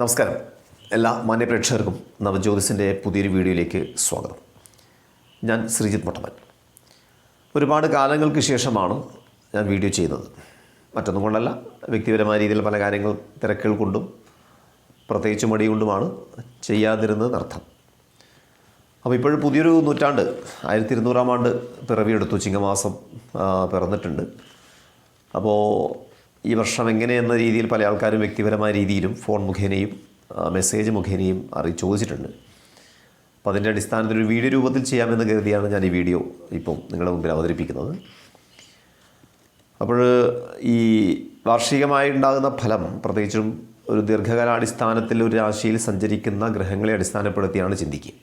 നമസ്കാരം. എല്ലാ മാന്യപ്രേക്ഷകർക്കും നവജ്യോതിസിന്റെ പുതിയൊരു വീഡിയോയിലേക്ക് സ്വാഗതം. ഞാൻ ശ്രീജിത് മൊട്ടമൻ ഒരുപാട് കാലങ്ങൾക്ക് ശേഷമാണ് ഞാൻ വീഡിയോ ചെയ്യുന്നത്. മറ്റൊന്നും കൊണ്ടല്ല വ്യക്തിപരമായ രീതിയിൽ പല കാര്യങ്ങൾ തിരക്കുകൾ കൊണ്ടും പ്രത്യേകിച്ച് മടി കൊണ്ടുമാണ് ചെയ്യാതിരുന്നതെന്നർത്ഥം അപ്പോൾ ഇപ്പോഴും പുതിയൊരു നൂറ്റാണ്ട് ആയിരത്തി ഇരുന്നൂറാം ആണ്ട് പിറവിയെടുത്തു. ചിങ്ങമാസം പിറന്നിട്ടുണ്ട്. അപ്പോൾ ഈ വർഷം എങ്ങനെയെന്ന രീതിയിൽ പല ആൾക്കാരും വ്യക്തിപരമായ രീതിയിലും ഫോൺ മുഖേനയും മെസ്സേജ് മുഖേനയും അറി ചോദിച്ചിട്ടുണ്ട്. അപ്പോൾ അതിന്റെ അടിസ്ഥാനത്തിൽ ഒരു വീഡിയോ രൂപത്തിൽ ചെയ്യാമെന്ന് കരുതിയാണ് ഞാൻ ഈ വീഡിയോ ഇപ്പം നിങ്ങളുടെ മുമ്പിൽ അവതരിപ്പിക്കുന്നത്. അപ്പോൾ ഈ വാർഷികമായി ഉണ്ടാകുന്ന ഫലം പ്രത്യേകിച്ചും ഒരു ദീർഘകാലാടിസ്ഥാനത്തിൽ ഒരു രാശിയിൽ സഞ്ചരിക്കുന്ന ഗ്രഹങ്ങളെ അടിസ്ഥാനപ്പെടുത്തിയാണ് ചിന്തിക്കുക.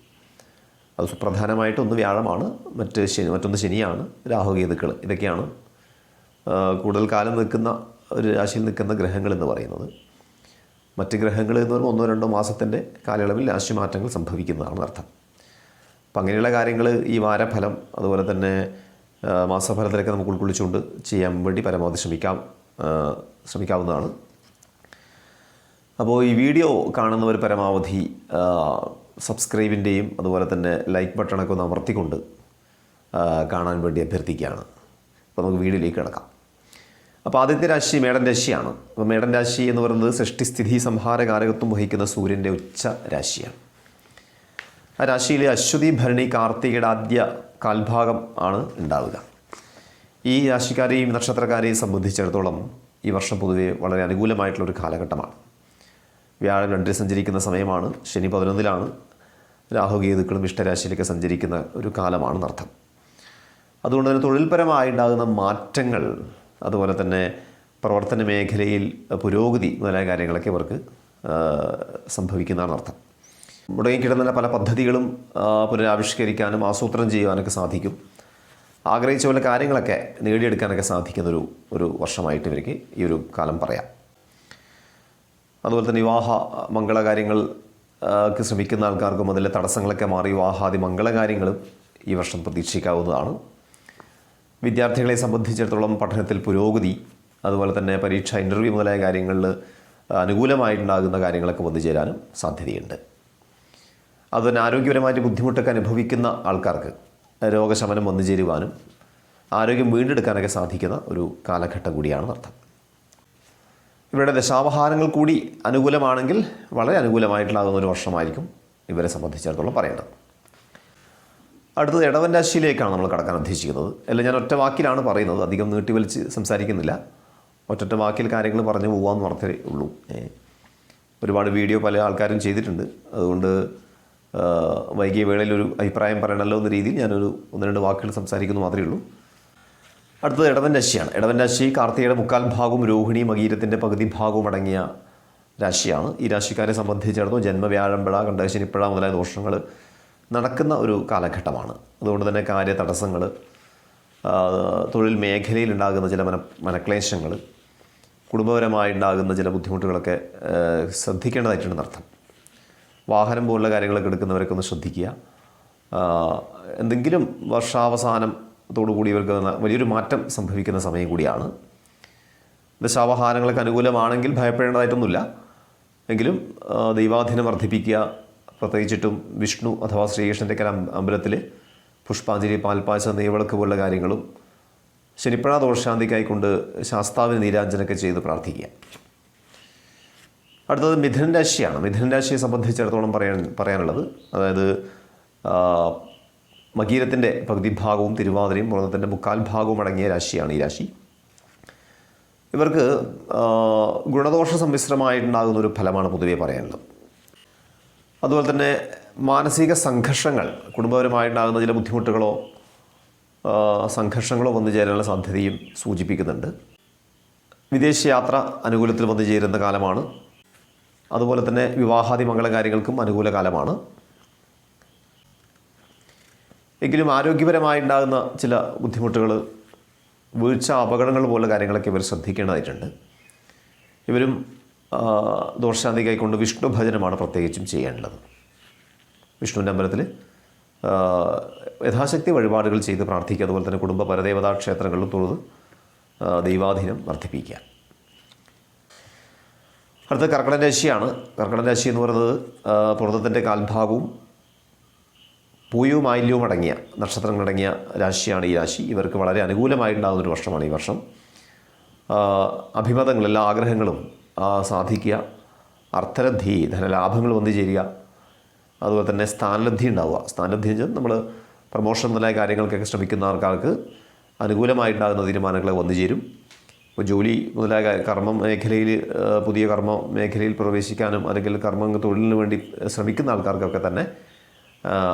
അത് സുപ്രധാനമായിട്ട് ഒന്ന് വ്യാഴമാണ് മറ്റ് ശനി മറ്റൊന്ന് ശനിയാണ് രാഹുകേതുക്കൾ ഇതൊക്കെയാണ് കൂടുതൽ കാലം നിൽക്കുന്ന ഒരു രാശിയിൽ നിൽക്കുന്ന ഗ്രഹങ്ങൾ എന്ന് പറയുന്നത്. മറ്റ് ഗ്രഹങ്ങൾ എന്ന് പറയുമ്പോൾ ഒന്നോ രണ്ടോ മാസത്തിന്റെ കാലയളവിൽ രാശിമാറ്റങ്ങൾ സംഭവിക്കുന്നതാണ് അർത്ഥം. അപ്പം അങ്ങനെയുള്ള കാര്യങ്ങൾ ഈ വാരഫലം അതുപോലെ തന്നെ മാസഫലത്തിലൊക്കെ നമുക്ക് ഉൾക്കൊള്ളിച്ചുകൊണ്ട് ചെയ്യാൻ വേണ്ടി പരമാവധി ശ്രമിക്കാം ശ്രമിക്കാവുന്നതാണ്. അപ്പോൾ ഈ വീഡിയോ കാണുന്നവർ പരമാവധി സബ്സ്ക്രൈബിന്റെയും അതുപോലെ തന്നെ ലൈക്ക് ബട്ടണൊക്കെ ഒന്ന് അമർത്തിക്കൊണ്ട് കാണാൻ വേണ്ടി അഭ്യർത്ഥിക്കുകയാണ്. അപ്പോൾ നമുക്ക് വീഡിയോയിലേക്ക് കിടക്കാം. അപ്പോൾ ആദ്യത്തെ രാശി മേടൻ രാശിയാണ്. അപ്പോൾ മേടൻ രാശി എന്ന് പറയുന്നത് സൃഷ്ടിസ്ഥിതി സംഹാര കാരകത്വം വഹിക്കുന്ന സൂര്യന്റെ ഉച്ച രാശിയാണ്. ആ രാശിയിലെ അശ്വതി ഭരണി കാർത്തികയുടെ ആദ്യ കാൽഭാഗം ആണ് ഉണ്ടാവുക. ഈ രാശിക്കാരെയും നക്ഷത്രക്കാരെയും സംബന്ധിച്ചിടത്തോളം ഈ വർഷം പൊതുവെ വളരെ അനുകൂലമായിട്ടുള്ള ഒരു കാലഘട്ടമാണ്. വ്യാഴം രണ്ടിൽ സഞ്ചരിക്കുന്ന സമയമാണ് ശനി പതിനൊന്നിലാണ് രാഹുകേതുക്കളും ഇഷ്ടരാശിയിലേക്ക് സഞ്ചരിക്കുന്ന ഒരു കാലമാണ് അർത്ഥം അതുകൊണ്ട് തന്നെ തൊഴിൽപരമായി ഉണ്ടാകുന്ന മാറ്റങ്ങൾ അതുപോലെ തന്നെ പ്രവർത്തന മേഖലയിൽ പുരോഗതി മുതലായ കാര്യങ്ങളൊക്കെ ഇവർക്ക് സംഭവിക്കുന്നതാണ് അർത്ഥം. മുടങ്ങിക്കിടന്ന പല പദ്ധതികളും പുനരാവിഷ്കരിക്കാനും ആസൂത്രണം ചെയ്യുവാനൊക്കെ സാധിക്കും. ആഗ്രഹിച്ച പോലെ കാര്യങ്ങളൊക്കെ നേടിയെടുക്കാനൊക്കെ സാധിക്കുന്നൊരു ഒരു വർഷമായിട്ട് ഇവർക്ക് ഈ ഒരു കാലം പറയാം. അതുപോലെ തന്നെ വിവാഹ മംഗളകാര്യങ്ങൾ കാര്യങ്ങൾ ക്ക് ശ്രമിക്കുന്ന ആൾക്കാർക്കും അതിലെ തടസ്സങ്ങളൊക്കെ മാറി വിവാഹാദി മംഗളകാര്യങ്ങളും ഈ വർഷം പ്രതീക്ഷിക്കാവുന്നതാണ്. വിദ്യാർത്ഥികളെ സംബന്ധിച്ചിടത്തോളം പഠനത്തിൽ പുരോഗതി അതുപോലെ തന്നെ പരീക്ഷ ഇന്റർവ്യൂ മുതലായ കാര്യങ്ങളിൽ അനുകൂലമായിട്ടുണ്ടാകുന്ന കാര്യങ്ങളൊക്കെ വന്നു ചേരാനും സാധ്യതയുണ്ട്. അതുതന്നെ ആരോഗ്യപരമായിട്ട് ബുദ്ധിമുട്ടൊക്കെ അനുഭവിക്കുന്ന ആൾക്കാർക്ക് രോഗശമനം വന്നു ചേരുവാനും ആരോഗ്യം വീണ്ടെടുക്കാനൊക്കെ സാധിക്കുന്ന ഒരു കാലഘട്ടം കൂടിയാണ് അർത്ഥം. ഇവരുടെ ദശാവഹാരങ്ങൾ കൂടി അനുകൂലമാണെങ്കിൽ വളരെ അനുകൂലമായിട്ടുള്ള ഒരു വർഷമായിരിക്കും ഇവരെ സംബന്ധിച്ചിടത്തോളം പറയേണ്ടത്. അടുത്തത് ഇടവൻ രാശിയിലേക്കാണ് നമ്മൾ കടക്കാൻ ഉദ്ദേശിക്കുന്നത്. അല്ല ഞാൻ ഒറ്റ വാക്കിലാണ് പറയുന്നത്. അധികം നീട്ടി വലിച്ച് സംസാരിക്കുന്നില്ല. ഒറ്റൊറ്റ വാക്കിൽ കാര്യങ്ങൾ പറഞ്ഞു പോകാമെന്ന് പറഞ്ഞേ ഉള്ളൂ. ഒരുപാട് വീഡിയോ പല ആൾക്കാരും ചെയ്തിട്ടുണ്ട്. അതുകൊണ്ട് വൈകിയ വേളയിൽ ഒരു അഭിപ്രായം പറയണമല്ലോ എന്ന രീതിയിൽ ഞാനൊരു ഒന്ന് രണ്ട് വാക്കുകൾ സംസാരിക്കുന്നു മാത്രമേ ഉള്ളൂ. അടുത്തത് ഇടവൻ രാശിയാണ്. ഇടവൻ രാശി കാർത്തികയുടെ മുക്കാൽ ഭാഗവും രോഹിണി മകീരത്തിന്റെ പകുതി ഭാഗവും അടങ്ങിയ രാശിയാണ്. ഈ രാശിക്കാരെ സംബന്ധിച്ചിടത്തോളം ജന്മവ്യാഴമ്പഴ കണ്ടശനിപ്പഴ മുതലായ ദോഷങ്ങൾ നടക്കുന്ന ഒരു കാലഘട്ടമാണ്. അതുകൊണ്ട് തന്നെ കാര്യ തടസ്സങ്ങൾ തൊഴിൽ മേഖലയിൽ ഉണ്ടാകുന്ന ചില മന മനക്ലേശങ്ങൾ കുടുംബപരമായി ഉണ്ടാകുന്ന ചില ബുദ്ധിമുട്ടുകളൊക്കെ ശ്രദ്ധിക്കേണ്ടതായിട്ടുണ്ടെന്ന് ശ്രദ്ധിക്കേണ്ടതായിട്ടുണ്ട് അർത്ഥം വാഹനം പോലുള്ള കാര്യങ്ങളൊക്കെ എടുക്കുന്നവരൊക്കെ ഒന്ന് ശ്രദ്ധിക്കുക. എന്തെങ്കിലും എന്തെങ്കിലും വർഷാവസാനത്തോടുകൂടി ഇവർക്ക് വലിയൊരു മാറ്റം സംഭവിക്കുന്ന സമയം കൂടിയാണ്. ദശാവഹാരങ്ങൾക്ക് അനുകൂലമാണെങ്കിൽ ഭയപ്പെടേണ്ടതായിട്ടൊന്നുമില്ല. എങ്കിലും ദൈവാധീനം വർദ്ധിപ്പിക്കുക പ്രത്യേകിച്ചിട്ടും വിഷ്ണു അഥവാ ശ്രീകൃഷ്ണന്റെ കല അമ്പലത്തിൽ പുഷ്പാഞ്ജലി പാൽപ്പായസം നെയ്വിളക്ക് പോലുള്ള കാര്യങ്ങളും ശനിപ്പഴ ദോഷാന്തിക്കായിക്കൊണ്ട് ശാസ്താവിന് നീരാഞ്ജനൊക്കെ ചെയ്ത് പ്രാർത്ഥിക്കുക. അടുത്തത് മിഥുൻ രാശിയാണ്. മിഥുൻ രാശിയെ സംബന്ധിച്ചിടത്തോളം പറയാൻ പറയാനുള്ളത് അതായത് മകീരത്തിന്റെ പകുതി ഭാഗവും തിരുവാതിരയും പുറത്തത്തിന്റെ മുക്കാൽ ഭാഗവും അടങ്ങിയ രാശിയാണ് ഈ രാശി. ഇവർക്ക് ഗുണദോഷ സമ്മിശ്രമായിട്ടുണ്ടാകുന്ന ഒരു ഫലമാണ് പൊതുവേ പറയാനുള്ളത്. അതുപോലെ തന്നെ മാനസിക സംഘർഷങ്ങൾ കുടുംബപരമായിട്ടുണ്ടാകുന്ന ചില ബുദ്ധിമുട്ടുകളോ സംഘർഷങ്ങളോ വന്നു ചേരാനുള്ള സാധ്യതയും സൂചിപ്പിക്കുന്നുണ്ട്. വിദേശയാത്ര അനുകൂലത്തിൽ വന്നു ചേരുന്ന കാലമാണ്. അതുപോലെ തന്നെ വിവാഹാദി മംഗളകാര്യങ്ങൾക്കും അനുകൂല കാലമാണ്. എങ്കിലും ആരോഗ്യപരമായിട്ടുണ്ടാകുന്ന ചില ബുദ്ധിമുട്ടുകൾ വീഴ്ച അപകടങ്ങൾ പോലുള്ള കാര്യങ്ങളൊക്കെ ഇവർ ശ്രദ്ധിക്കേണ്ടതായിട്ടുണ്ട്. ഇവരും ദോഷശാന്തി കൈക്കൊണ്ട് വിഷ്ണു ഭജനമാണ് പ്രത്യേകിച്ചും ചെയ്യാനുള്ളത്. വിഷ്ണുവിന്റെ അമ്പലത്തിൽ യഥാശക്തി വഴിപാടുകൾ ചെയ്ത് പ്രാർത്ഥിക്കുക അതുപോലെ തന്നെ കുടുംബ പരദേവതാ ക്ഷേത്രങ്ങളിൽ തൊഴുത് ദൈവാധീനം വർദ്ധിപ്പിക്കുക. അടുത്ത കർക്കടൻ രാശിയാണ്. കർക്കടൻ രാശി എന്ന് പറയുന്നത് പുറത്തത്തിന്റെ കാൽഭാഗവും പൂയവും ആയില്യവും അടങ്ങിയ നക്ഷത്രങ്ങളടങ്ങിയ രാശിയാണ് ഈ രാശി. ഇവർക്ക് വളരെ അനുകൂലമായിട്ടുണ്ടാകുന്നൊരു വർഷമാണ് ഈ വർഷം. അഭിമതങ്ങൾ എല്ലാ ആഗ്രഹങ്ങളും സാധിക്കുക. അർത്ഥലബ്ധി ധനലാഭങ്ങൾ വന്നു ചേരുക. അതുപോലെ തന്നെ സ്ഥാനലബ്ധി ഉണ്ടാവുക. സ്ഥാനലബ്ധി എന്ന് വെച്ചാൽ നമ്മൾ പ്രമോഷൻ മുതലായ കാര്യങ്ങൾക്കൊക്കെ ശ്രമിക്കുന്ന ആൾക്കാർക്ക് അനുകൂലമായിട്ടുണ്ടാകുന്ന തീരുമാനങ്ങൾ വന്നു ചേരും. ഇപ്പോൾ ജോലി മുതലായ കർമ്മ മേഖലയിൽ പുതിയ കർമ്മ മേഖലയിൽ പ്രവേശിക്കാനും അല്ലെങ്കിൽ കർമ്മ തൊഴിലിന് വേണ്ടി ശ്രമിക്കുന്ന ആൾക്കാർക്കൊക്കെ തന്നെ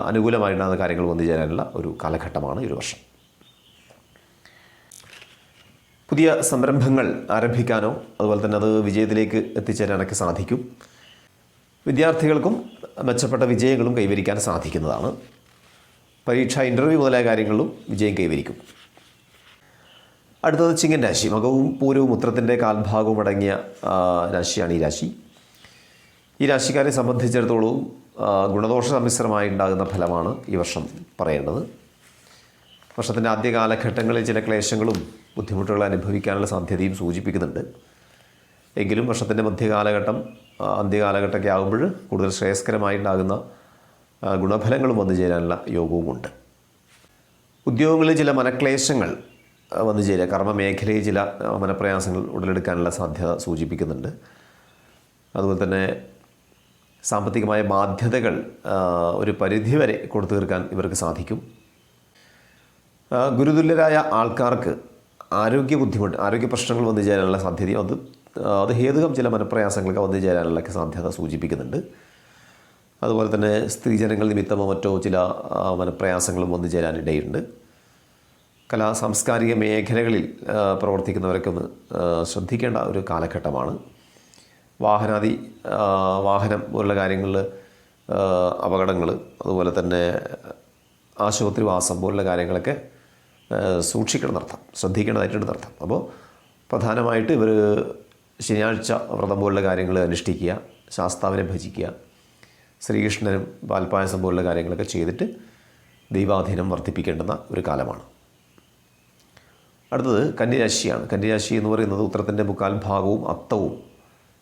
അനുകൂലമായിട്ടുണ്ടാകുന്ന കാര്യങ്ങൾ വന്നു ചേരാനുള്ള ഒരു കാലഘട്ടമാണ് ഈ ഒരു വർഷം. പുതിയ സംരംഭങ്ങൾ ആരംഭിക്കാനോ അതുപോലെ തന്നെ അത് വിജയത്തിലേക്ക് എത്തിച്ചേരാനൊക്കെ സാധിക്കും. വിദ്യാർത്ഥികൾക്കും മെച്ചപ്പെട്ട വിജയങ്ങളും കൈവരിക്കാൻ സാധിക്കുന്നതാണ്. പരീക്ഷ ഇന്റർവ്യൂ മുതലായ കാര്യങ്ങളിലും വിജയം കൈവരിക്കും. അടുത്തത് ചിങ്ങൻ രാശി. മകവും പൂരവും ഉത്രത്തിന്റെ കാൽഭാഗവും അടങ്ങിയ രാശിയാണ് ഈ രാശി. ഈ രാശിക്കാരെ സംബന്ധിച്ചിടത്തോളം ആ, ഗുണദോഷ സമ്മിശ്രമായി ഉണ്ടാകുന്ന ഫലമാണ് ഈ വർഷം പറയേണ്ടത്. വർഷത്തിന്റെ ആദ്യ കാലഘട്ടങ്ങളിൽ ചില ക്ലേശങ്ങളും ബുദ്ധിമുട്ടുകളും അനുഭവിക്കാനുള്ള സാധ്യതയും സൂചിപ്പിക്കുന്നുണ്ട്. എങ്കിലും വർഷത്തിന്റെ മധ്യകാലഘട്ടം അന്ത്യകാലഘട്ടമൊക്കെ ആകുമ്പോൾ കൂടുതൽ ശ്രേയസ്കരമായിട്ടുണ്ടാകുന്ന ഗുണഫലങ്ങളും വന്നു ചേരാനുള്ള യോഗവുമുണ്ട്. ഉദ്യോഗങ്ങളിൽ ചില മനക്ലേശങ്ങൾ വന്നു ചേരുക. കർമ്മ മേഖലയിൽ ചില മനപ്രയാസങ്ങൾ ഉടലെടുക്കാനുള്ള സാധ്യത സൂചിപ്പിക്കുന്നുണ്ട്. അതുപോലെ തന്നെ സാമ്പത്തികമായ ബാധ്യതകൾ ഒരു പരിധിവരെ കൊടുത്തു തീർക്കാൻ ഇവർക്ക് സാധിക്കും. ഗുരുതുല്യരായ ആൾക്കാർക്ക് ആരോഗ്യ ബുദ്ധിമുട്ട് ആരോഗ്യ പ്രശ്നങ്ങൾ വന്നു ചേരാനുള്ള സാധ്യതയും അത് അത് ഹേതുകം ചില മനപ്രയാസങ്ങളൊക്കെ വന്നു ചേരാനുള്ള സാധ്യത സൂചിപ്പിക്കുന്നുണ്ട്. അതുപോലെ തന്നെ സ്ത്രീജനങ്ങൾ നിമിത്തമോ മറ്റോ ചില മനപ്രയാസങ്ങളും വന്നു ചേരാനിടയുണ്ട്. കലാ സാംസ്കാരിക മേഖലകളിൽ പ്രവർത്തിക്കുന്നവരൊക്കെ ഒന്ന് ശ്രദ്ധിക്കേണ്ട ഒരു കാലഘട്ടമാണ്. വാഹനാദി വാഹനം പോലുള്ള കാര്യങ്ങളിൽ അപകടങ്ങൾ അതുപോലെ തന്നെ ആശുപത്രി വാസം പോലുള്ള കാര്യങ്ങളൊക്കെ സൂക്ഷിക്കണം എന്നർത്ഥം ശ്രദ്ധിക്കേണ്ടതായിട്ടുണ്ട് അർത്ഥം. അപ്പോൾ പ്രധാനമായിട്ട് ഇവർ ശനിയാഴ്ച വ്രതം പോലുള്ള കാര്യങ്ങൾ അനുഷ്ഠിക്കുക ശാസ്താവിനെ ഭജിക്കുക ശ്രീകൃഷ്ണനും പാൽപ്പായസം പോലുള്ള കാര്യങ്ങളൊക്കെ ചെയ്തിട്ട് ദൈവാധീനം വർദ്ധിപ്പിക്കേണ്ടുന്ന ഒരു കാലമാണ്. അടുത്തത് കന്യരാശിയാണ് കന്യരാശി എന്ന് പറയുന്നത് ഉത്തരത്തിന്റെ മുക്കാൽ ഭാഗവും അത്തവും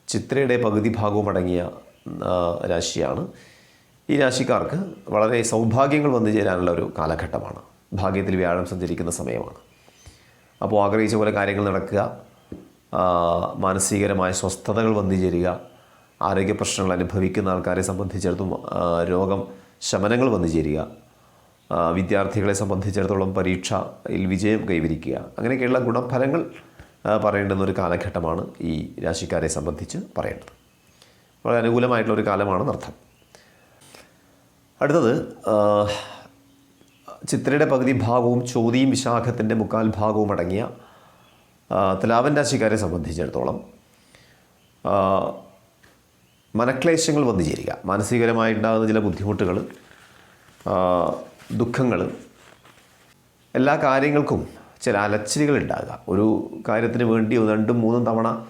ചിത്രയുടെ പകുതി ഭാഗവും അടങ്ങിയ രാശിയാണ്. ഈ രാശിക്കാർക്ക് വളരെ സൗഭാഗ്യങ്ങൾ വന്നു ചേരാനുള്ള ഒരു കാലഘട്ടമാണ്. ഭാഗ്യത്തിൽ വ്യാഴം സഞ്ചരിക്കുന്ന സമയമാണ്. അപ്പോൾ ആഗ്രഹിച്ച പോലെ കാര്യങ്ങൾ നടക്കുക. മാനസികരമായ സ്വസ്ഥതകൾ വന്നു ചേരുക ആരോഗ്യ പ്രശ്നങ്ങൾ അനുഭവിക്കുന്ന ആൾക്കാരെ സംബന്ധിച്ചിടത്തോളം രോഗം ശമനങ്ങൾ വന്നു ചേരുക വിദ്യാർത്ഥികളെ സംബന്ധിച്ചിടത്തോളം പരീക്ഷയിൽ വിജയം കൈവരിക്കുക. അങ്ങനെയൊക്കെയുള്ള ഗുണഫലങ്ങൾ പറയേണ്ടുന്ന ഒരു കാലഘട്ടമാണ് ഈ രാശിക്കാരെ സംബന്ധിച്ച് പറയേണ്ടത്. വളരെ അനുകൂലമായിട്ടുള്ള ഒരു കാലമാണ് അർത്ഥം അടുത്തത് ചിത്രയുടെ പകുതി ഭാഗവും ചോതിയും വിശാഖത്തിന്റെ മുക്കാൽ ഭാഗവും അടങ്ങിയ തുലാവൻ രാശിക്കാരെ സംബന്ധിച്ചിടത്തോളം മനക്ലേശങ്ങൾ വന്നു ചേരുക. മാനസികരമായിട്ടുണ്ടാകുന്ന ചില ബുദ്ധിമുട്ടുകൾ ദുഃഖങ്ങൾ എല്ലാ കാര്യങ്ങൾക്കും ചില അലച്ചിലുകൾ ഉണ്ടാകുക. ഒരു കാര്യത്തിന് വേണ്ടി രണ്ടും മൂന്നും തവണ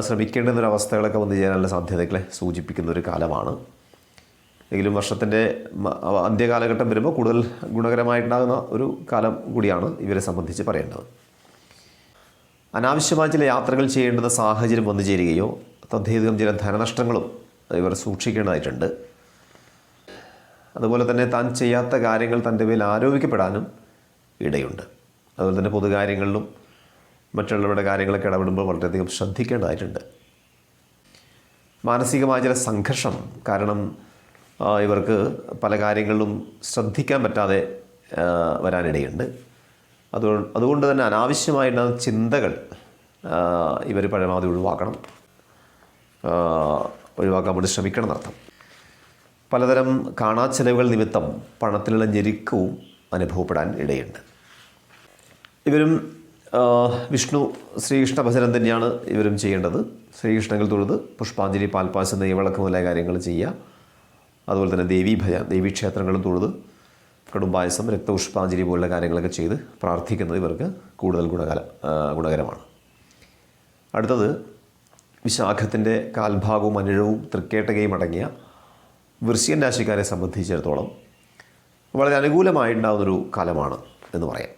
ശ്രമിക്കേണ്ടുന്ന ഒരു അവസ്ഥകളൊക്കെ വന്നു ചേരാനുള്ള സാധ്യതകളെ സൂചിപ്പിക്കുന്ന ഒരു കാലമാണ്. എങ്കിലും വർഷത്തിന്റെ അന്ത്യകാലഘട്ടം വരുമ്പോൾ കൂടുതൽ ഗുണകരമായിട്ടുണ്ടാകുന്ന ഒരു കാലം കൂടിയാണ് ഇവരെ സംബന്ധിച്ച് പറയേണ്ടത്. അനാവശ്യമായ ചില യാത്രകൾ ചെയ്യേണ്ടുന്ന സാഹചര്യം വന്നു ചേരുകയോ തദ്ദേഹം ചില ധനനഷ്ടങ്ങളും ഇവർ സൂക്ഷിക്കേണ്ടതായിട്ടുണ്ട്. അതുപോലെ തന്നെ താൻ ചെയ്യാത്ത കാര്യങ്ങൾ തന്റെ മേൽ ആരോപിക്കപ്പെടാനും ഇടയുണ്ട്. അതുപോലെ തന്നെ പൊതുകാര്യങ്ങളിലും മറ്റുള്ളവരുടെ കാര്യങ്ങളൊക്കെ ഇടപെടുമ്പോൾ വളരെയധികം ശ്രദ്ധിക്കേണ്ടതായിട്ടുണ്ട്. മാനസികമായ ചില സംഘർഷം കാരണം ഇവർക്ക് പല കാര്യങ്ങളിലും ശ്രദ്ധിക്കാൻ പറ്റാതെ വരാനിടയുണ്ട്. അതുകൊണ്ട് അതുകൊണ്ട് തന്നെ അനാവശ്യമായിട്ടുള്ള ചിന്തകൾ ഇവർ പരമാവധി ഒഴിവാക്കണം. ഒഴിവാക്കാൻ വേണ്ടി ശ്രമിക്കണം എന്നർത്ഥം. പലതരം കാണാ ചെലവുകൾ നിമിത്തം പണത്തിലുള്ള ഞെരുക്കവും അനുഭവപ്പെടാൻ ഇടയുണ്ട്. ഇവരും വിഷ്ണു ശ്രീകൃഷ്ണ ഭജനം തന്നെയാണ് ഇവരും ചെയ്യേണ്ടത്. ശ്രീകൃഷ്ണങ്ങൾ തൊഴുത് പുഷ്പാഞ്ജലി പാൽപ്പാശം നെയ്യവിളക്ക് മുതലായ കാര്യങ്ങൾ ചെയ്യുക. അതുപോലെ തന്നെ ദേവി ദേവീക്ഷേത്രങ്ങളും തൊഴുത് കടുംബായസം രക്തപുഷ്പാഞ്ജലി പോലുള്ള കാര്യങ്ങളൊക്കെ ചെയ്ത് പ്രാർത്ഥിക്കുന്നത് ഇവർക്ക് കൂടുതൽ ഗുണകര ഗുണകരമാണ്. അടുത്തത് വിശാഖത്തിന്റെ കാൽഭാഗവും അനുഴവും തൃക്കേട്ടകയും അടങ്ങിയ വൃശ്യൻ രാശിക്കാരെ സംബന്ധിച്ചിടത്തോളം വളരെ അനുകൂലമായിട്ടുണ്ടാകുന്നൊരു കാലമാണ് എന്ന് പറയാം.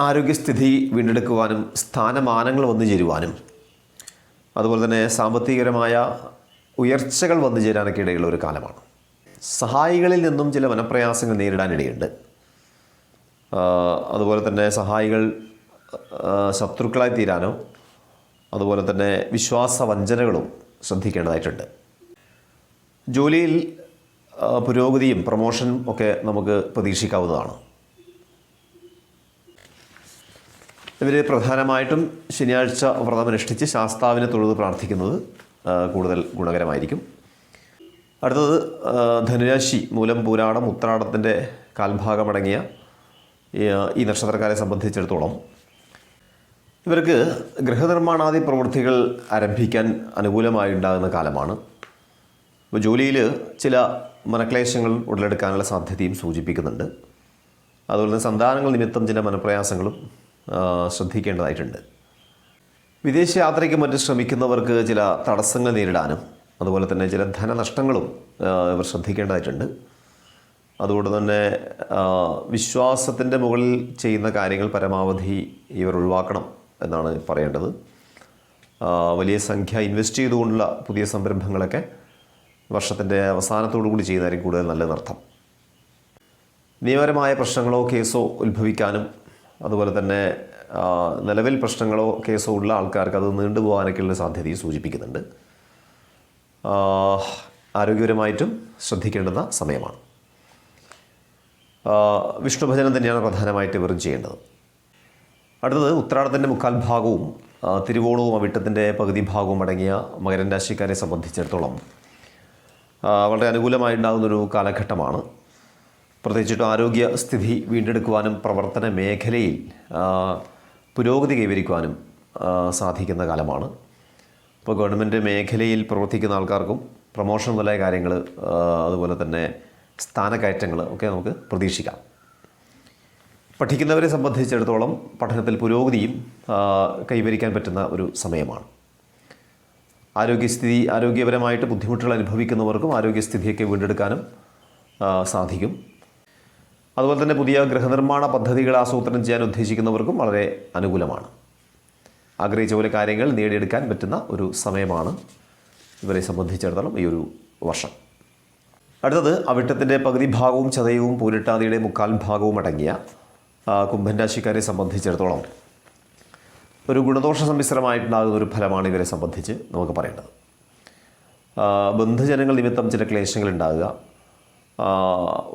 ആരോഗ്യസ്ഥിതി വീണ്ടെടുക്കുവാനും സ്ഥാനമാനങ്ങൾ വന്നു ചേരുവാനും അതുപോലെ തന്നെ സാമ്പത്തികപരമായ ഉയർച്ചകൾ വന്നു ചേരാനൊക്കെ ഇടയുള്ള ഒരു കാലമാണ്. സഹായികളിൽ നിന്നും ചില മനപ്രയാസങ്ങൾ നേരിടാനിടയുണ്ട്. അതുപോലെ തന്നെ സഹായികൾ ശത്രുക്കളായി തീരാനോ അതുപോലെ തന്നെ വിശ്വാസ വഞ്ചനകളും ശ്രദ്ധിക്കേണ്ടതായിട്ടുണ്ട്. ജോലിയിൽ പുരോഗതിയും പ്രൊമോഷനും ഒക്കെ നമുക്ക് പ്രതീക്ഷിക്കാവുന്നതാണ്. ഇവർ പ്രധാനമായിട്ടും ശനിയാഴ്ച വ്രതമനുഷ്ഠിച്ച് ശാസ്താവിനെ തൊഴുത് പ്രാർത്ഥിക്കുന്നത് കൂടുതൽ ഗുണകരമായിരിക്കും. അടുത്തത് ധനുരാശി മൂലം പുരാണം ഉത്രാടത്തിന്റെ കാൽഭാഗമടങ്ങിയ ഈ നക്ഷത്രക്കാരെ സംബന്ധിച്ചിടത്തോളം ഇവർക്ക് ഗൃഹനിർമ്മാണാദി പ്രവൃത്തികൾ ആരംഭിക്കാൻ അനുകൂലമായി ഉണ്ടാകുന്ന കാലമാണ്. ഇപ്പോൾ ജോലിയിൽ ചില മനക്ലേശങ്ങൾ ഉടലെടുക്കാനുള്ള സാധ്യതയും സൂചിപ്പിക്കുന്നുണ്ട്. അതുപോലെ തന്നെ സന്താനങ്ങൾ നിമിത്തം ചില മനപ്രയാസങ്ങളും ശ്രദ്ധിക്കേണ്ടതായിട്ടുണ്ട്. വിദേശ യാത്രയ്ക്ക് മറ്റും ശ്രമിക്കുന്നവർക്ക് ചില തടസ്സങ്ങൾ നേരിടാനും അതുപോലെ തന്നെ ചില ധനനഷ്ടങ്ങളും ഇവർ ശ്രദ്ധിക്കേണ്ടതായിട്ടുണ്ട്. അതുകൊണ്ട് തന്നെ വിശ്വാസത്തിന്റെ മുകളിൽ ചെയ്യുന്ന കാര്യങ്ങൾ പരമാവധി ഇവർ ഒഴിവാക്കണം എന്നാണ് പറയേണ്ടത്. വലിയ സംഖ്യ ഇൻവെസ്റ്റ് ചെയ്തുകൊണ്ടുള്ള പുതിയ സംരംഭങ്ങളൊക്കെ വർഷത്തിന്റെ അവസാനത്തോടു കൂടി ചെയ്യുന്നതായിരിക്കും കൂടുതൽ നല്ലതെന്നർത്ഥം നിയമപരമായ പ്രശ്നങ്ങളോ കേസോ ഉത്ഭവിക്കാനും അതുപോലെ തന്നെ നിലവിൽ പ്രശ്നങ്ങളോ കേസോ ഉള്ള ആൾക്കാർക്ക് അത് നീണ്ടുപോകാനൊക്കെയുള്ള സാധ്യതയും സൂചിപ്പിക്കുന്നുണ്ട്. ആരോഗ്യപരമായിട്ടും ശ്രദ്ധിക്കേണ്ടുന്ന സമയമാണ്. വിഷ്ണു വിഷ്ണുഭജനം തന്നെയാണ് പ്രധാനമായിട്ട് ഇവരും ചെയ്യേണ്ടത്. അടുത്തത് ഉത്രാടത്തിന്റെ മുക്കാൽ ഭാഗവും തിരുവോണവും അവിട്ടത്തിന്റെ പകുതി ഭാഗവും അടങ്ങിയ മകരൻ രാശിക്കാരെ സംബന്ധിച്ചിടത്തോളം വളരെ അനുകൂലമായി അനുകൂലമായിട്ടുണ്ടാകുന്നൊരു കാലഘട്ടമാണ്. പ്രത്യേകിച്ചിട്ടും ആരോഗ്യ സ്ഥിതി വീണ്ടെടുക്കുവാനും പ്രവർത്തന മേഖലയിൽ പുരോഗതി കൈവരിക്കുവാനും സാധിക്കുന്ന കാലമാണ്. ഇപ്പോൾ ഗവൺമെന്റ് മേഖലയിൽ പ്രവർത്തിക്കുന്ന ആൾക്കാർക്കും പ്രൊമോഷൻ മുതലായ കാര്യങ്ങൾ അതുപോലെ തന്നെ സ്ഥാനക്കയറ്റങ്ങൾ ഒക്കെ നമുക്ക് പ്രതീക്ഷിക്കാം. പഠിക്കുന്നവരെ സംബന്ധിച്ചിടത്തോളം പഠനത്തിൽ പുരോഗതിയും കൈവരിക്കാൻ പറ്റുന്ന ഒരു സമയമാണ്. ആരോഗ്യസ്ഥിതി ആരോഗ്യപരമായിട്ട് ബുദ്ധിമുട്ടുകൾ അനുഭവിക്കുന്നവർക്കും ആരോഗ്യസ്ഥിതിയൊക്കെ വീണ്ടെടുക്കാനും സാധിക്കും. അതുപോലെ തന്നെ പുതിയ ഗൃഹനിർമ്മാണ പദ്ധതികൾ ആസൂത്രണം ചെയ്യാൻ ഉദ്ദേശിക്കുന്നവർക്കും വളരെ അനുകൂലമാണ്. ആഗ്രഹിച്ച പോലെ കാര്യങ്ങൾ നേടിയെടുക്കാൻ പറ്റുന്ന ഒരു സമയമാണ് ഇവരെ സംബന്ധിച്ചിടത്തോളം ഈ ഒരു വർഷം. അടുത്തത് അവിട്ടത്തിന്റെ പകുതി ഭാഗവും ചതയവും പൂരിട്ടാതിയുടെ മുക്കാൽ ഭാഗവും അടങ്ങിയ കുംഭൻ രാശിക്കാരെ സംബന്ധിച്ചിടത്തോളം ഒരു ഗുണദോഷ സമ്മിശ്രമായിട്ടുണ്ടാകുന്ന ഒരു ഫലമാണ് ഇവരെ സംബന്ധിച്ച് നമുക്ക് പറയേണ്ടത്. ബന്ധുജനങ്ങൾ നിമിത്തം ചില ക്ലേശങ്ങൾ ഉണ്ടാകുക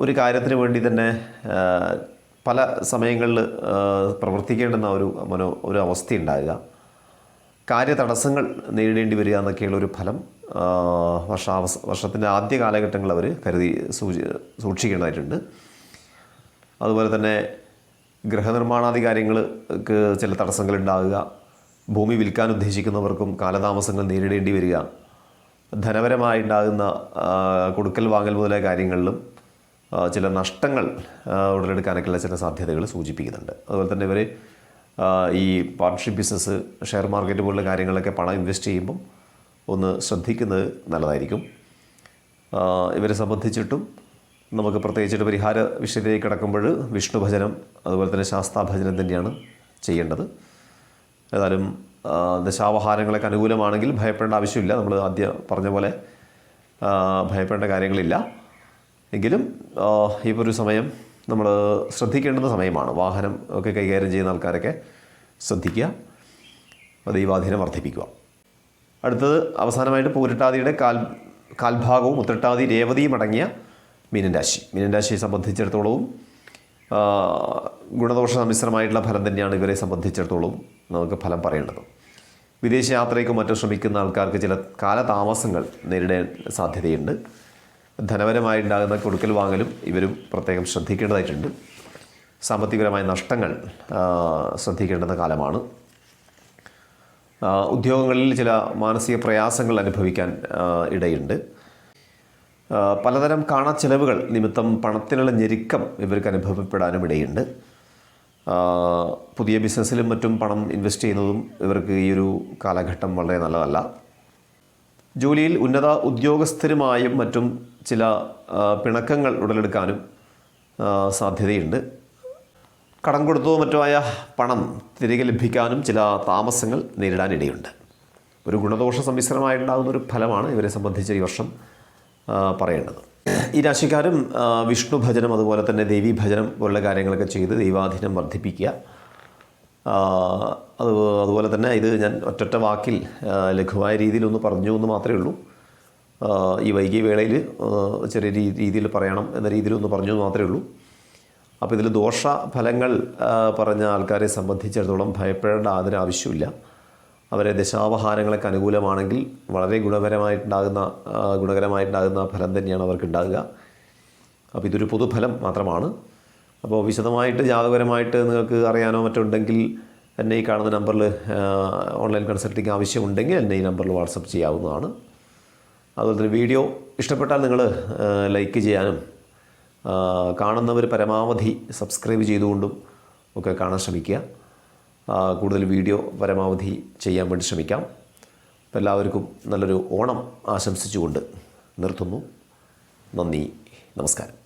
ഒരു കാര്യത്തിന് വേണ്ടി തന്നെ പല സമയങ്ങളിൽ പ്രവർത്തിക്കേണ്ടുന്ന ഒരു മനോ ഒരു അവസ്ഥ ഉണ്ടാകുക കാര്യ തടസ്സങ്ങൾ നേരിടേണ്ടി വരിക എന്നൊക്കെയുള്ള ഒരു ഫലം വർഷാവസ വർഷത്തിന്റെ ആദ്യ കാലഘട്ടങ്ങൾ അവർ കരുതി സൂചി സൂക്ഷിക്കേണ്ടതായിട്ടുണ്ട്. അതുപോലെ തന്നെ ഗൃഹനിർമ്മാണാധികാരികൾക്ക് ചില തടസ്സങ്ങൾ ഉണ്ടാകുക ഭൂമി വിൽക്കാൻ ഉദ്ദേശിക്കുന്നവർക്കും കാലതാമസങ്ങൾ നേരിടേണ്ടി വരിക. ധനപരമായി ഉണ്ടാകുന്ന കൊടുക്കൽ വാങ്ങൽ മുതലായ കാര്യങ്ങളിലും ചില നഷ്ടങ്ങൾ ഉടലെടുക്കാനൊക്കെയുള്ള ചില സാധ്യതകൾ സൂചിപ്പിക്കുന്നുണ്ട്. അതുപോലെ തന്നെ ഇവർ ഈ പാർട്ട്ണർഷിപ്പ് ബിസിനസ് ഷെയർ മാർക്കറ്റ് പോലുള്ള കാര്യങ്ങളൊക്കെ പണം ഇൻവെസ്റ്റ് ചെയ്യുമ്പം ഒന്ന് ശ്രദ്ധിക്കുന്നത് നല്ലതായിരിക്കും. ഇവരെ സംബന്ധിച്ചിട്ടും നമുക്ക് പ്രത്യേകിച്ചിട്ട് പരിഹാര വിഷയത്തിലേക്ക് കിടക്കുമ്പോൾ വിഷ്ണു ഭജനം അതുപോലെ തന്നെ ശാസ്താഭജനം തന്നെയാണ് ചെയ്യേണ്ടത്. ഏതായാലും ദശാവഹാരങ്ങളൊക്കെ അനുകൂലമാണെങ്കിൽ ഭയപ്പെടേണ്ട ആവശ്യമില്ല. നമ്മൾ ആദ്യം പറഞ്ഞ പോലെ ഭയപ്പെടേണ്ട കാര്യങ്ങളില്ല. എങ്കിലും ഈ ഒരു സമയം നമ്മൾ ശ്രദ്ധിക്കേണ്ടുന്ന സമയമാണ്. വാഹനം ഒക്കെ കൈകാര്യം ചെയ്യുന്ന ആൾക്കാരൊക്കെ ശ്രദ്ധിക്കുക ദൈവാധീനം വർദ്ധിപ്പിക്കുക. അടുത്തത് അവസാനമായിട്ട് പൂരട്ടാതിയുടെ കാൽ കാൽഭാഗവും ഉത്രട്ടാതി രേവതിയും അടങ്ങിയ മീനൻ രാശി മീനൻ രാശിയെ സംബന്ധിച്ചിടത്തോളവും ഗുണദോഷ സമ്മിശ്രമായിട്ടുള്ള ഫലം തന്നെയാണ് ഇവരെ സംബന്ധിച്ചിടത്തോളം നമുക്ക് ഫലം പറയേണ്ടത്. വിദേശ യാത്രയ്ക്കും മറ്റും ശ്രമിക്കുന്ന ആൾക്കാർക്ക് ചില കാലതാമസങ്ങൾ നേരിടാൻ സാധ്യതയുണ്ട്. ധനപരമായി ഉണ്ടാകുന്ന കൊടുക്കൽ വാങ്ങലും ഇവരും പ്രത്യേകം ശ്രദ്ധിക്കേണ്ടതായിട്ടുണ്ട്. സാമ്പത്തികപരമായ നഷ്ടങ്ങൾ ശ്രദ്ധിക്കേണ്ടുന്ന കാലമാണ്. ഉദ്യോഗങ്ങളിൽ ചില മാനസിക പ്രയാസങ്ങൾ അനുഭവിക്കാൻ ഇടയുണ്ട്. പലതരം കാണാ കാണാച്ചെലവുകൾ നിമിത്തം പണത്തിനുള്ള ഞെരുക്കം ഇവർക്ക് അനുഭവപ്പെടാനും ഇടയുണ്ട്. പുതിയ ബിസിനസ്സിലും മറ്റും പണം ഇൻവെസ്റ്റ് ചെയ്യുന്നതും ഇവർക്ക് ഈ ഒരു കാലഘട്ടം വളരെ നല്ലതല്ല. ജോലിയിൽ ഉന്നത ഉദ്യോഗസ്ഥരുമായും മറ്റും ചില പിണക്കങ്ങൾ ഉടലെടുക്കാനും സാധ്യതയുണ്ട്. കടം കൊടുത്തോ മറ്റോ ആയ പണം തിരികെ ലഭിക്കാനും ചില താമസങ്ങൾ നേരിടാനിടയുണ്ട്. ഒരു ഗുണദോഷ സമ്മിശ്രമായിട്ടുണ്ടാകുന്ന ഒരു ഫലമാണ് ഇവരെ സംബന്ധിച്ച് ഈ വർഷം പറയേണ്ടത്. ഈ രാശിക്കാരും വിഷ്ണു ഭജനം അതുപോലെ തന്നെ ദേവി ഭജനം പോലുള്ള കാര്യങ്ങളൊക്കെ ചെയ്ത് ദൈവാധീനം വർദ്ധിപ്പിക്കുക. അത് അതുപോലെ തന്നെ ഇത് ഞാൻ ഒറ്റൊറ്റ വാക്കിൽ ലഘുവായ രീതിയിലൊന്ന് പറഞ്ഞു എന്ന് മാത്രമേ ഉള്ളൂ. ഈ വൈകിയ വേളയിൽ ചെറിയ രീതിയിൽ പറയണം എന്ന രീതിയിൽ ഒന്ന് പറഞ്ഞു എന്ന് മാത്രമേ ഉള്ളൂ. അപ്പോൾ ഇതിൽ ദോഷ ഫലങ്ങൾ പറഞ്ഞ ആൾക്കാരെ സംബന്ധിച്ചിടത്തോളം ഭയപ്പെടേണ്ട യാതൊരു ആവശ്യമില്ല അവരെ ദശാവഹാരങ്ങളൊക്കെ അനുകൂലമാണെങ്കിൽ വളരെ ഗുണകരമായിട്ടുണ്ടാകുന്ന ആ, ഗുണകരമായിട്ടുണ്ടാകുന്ന ഫലം തന്നെയാണ് അവർക്ക് ഉണ്ടാകുക അപ്പോൾ ഇതൊരു പൊതുഫലം മാത്രമാണ്. അപ്പോൾ വിശദമായിട്ട് ജാതകപരമായിട്ട് നിങ്ങൾക്ക് അറിയാനോ മറ്റോ ഉണ്ടെങ്കിൽ എന്നെ ഈ കാണുന്ന നമ്പറിൽ ഓൺലൈൻ കൺസൾട്ടിങ് ആവശ്യമുണ്ടെങ്കിൽ എന്നെ ഈ നമ്പറിൽ വാട്സപ്പ് ചെയ്യാവുന്നതാണ്. അതുപോലെ തന്നെ വീഡിയോ ഇഷ്ടപ്പെട്ടാൽ നിങ്ങൾ ലൈക്ക് ചെയ്യാനും കാണുന്നവർ പരമാവധി സബ്സ്ക്രൈബ് ചെയ്തുകൊണ്ടും ഒക്കെ കാണാൻ ശ്രമിക്കുക. കൂടുതൽ വീഡിയോ പരമാവധി ചെയ്യാൻ വേണ്ടി ശ്രമിക്കാം. അപ്പോൾ എല്ലാവർക്കും നല്ലൊരു ഓണം ആശംസിച്ചുകൊണ്ട് നിർത്തുന്നു. നന്ദി നമസ്കാരം.